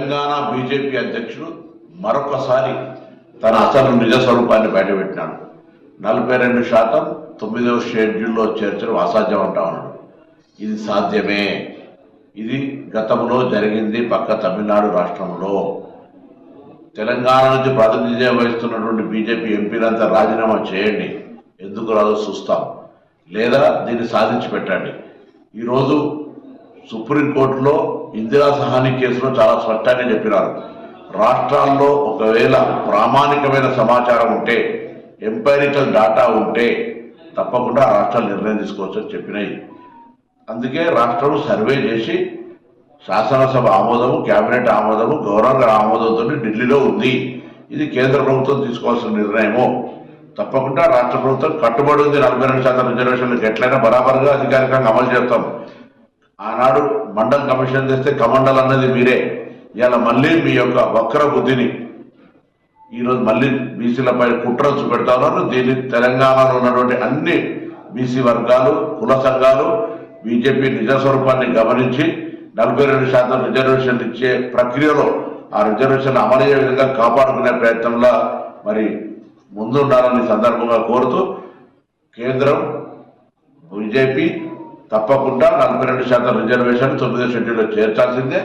Telangana BJP అధ్యక్షుడు మరొకసారి తన అసలు నిజ స్వరూపాన్ని బయటపెట్టినాడు. నలభై రెండు శాతం తొమ్మిదవ షెడ్యూల్లో చేర్చడం అసాధ్యం అంటా ఉన్నాడు. ఇది సాధ్యమే. ఇది గతంలో జరిగింది పక్క తమిళనాడు రాష్ట్రంలో. తెలంగాణ నుంచి ప్రాతినిధ్యం వహిస్తున్నటువంటి బీజేపీ ఎంపీలంతా రాజీనామా చేయండి. ఎందుకు రాదో చూస్తాం. లేదా దీన్ని సాధించి పెట్టండి. ఈరోజు సుప్రీంకోర్టులో ఇందిరా సహాని కేసులో చాలా స్పష్టంగా చెప్పినారు. రాష్ట్రాల్లో ఒకవేళ ప్రామాణికమైన సమాచారం ఉంటే ఎంపైరికల్ డాటా ఉంటే తప్పకుండా రాష్ట్రాలు నిర్ణయం తీసుకోవచ్చు అని చెప్పినాయి. అందుకే రాష్ట్రం సర్వే చేసి శాసనసభ ఆమోదము కేబినెట్ ఆమోదము గవర్నర్ ఆమోదంతో ఢిల్లీలో ఉంది. ఇది కేంద్ర ప్రభుత్వం తీసుకోవాల్సిన నిర్ణయము. తప్పకుండా రాష్ట్ర ప్రభుత్వం కట్టుబడి ఉంది. నలభై రెండు శాతం రిజర్వేషన్లకు ఎట్లయినా బరాబరుగా అధికారికంగా అమలు చేస్తాం. ఆనాడు మండల్ కమిషన్ చేస్తే కమండల్ అన్నది మీరే. ఇలా మళ్ళీ మీ యొక్క వక్ర బుద్ధిని ఈరోజు మళ్ళీ బీసీలపై కుట్ర పెడతారు దీన్ని తెలంగాణలో ఉన్నటువంటి అన్ని బీసీ వర్గాలు కుల సంఘాలు బీజేపీ నిజ స్వరూపాన్ని గమనించి నలభై రెండు శాతం రిజర్వేషన్లు ఇచ్చే ప్రక్రియలో ఆ రిజర్వేషన్ అమలయ్యే విధంగా కాపాడుకునే ప్రయత్నంలో మరి ముందుండాలని సందర్భంగా కోరుతూ కేంద్రం బీజేపీ తప్పకుండా నలభై రెండు శాతం రిజర్వేషన్ తొమ్మిదో షెడ్యూల్లో చేర్చాల్సిందే.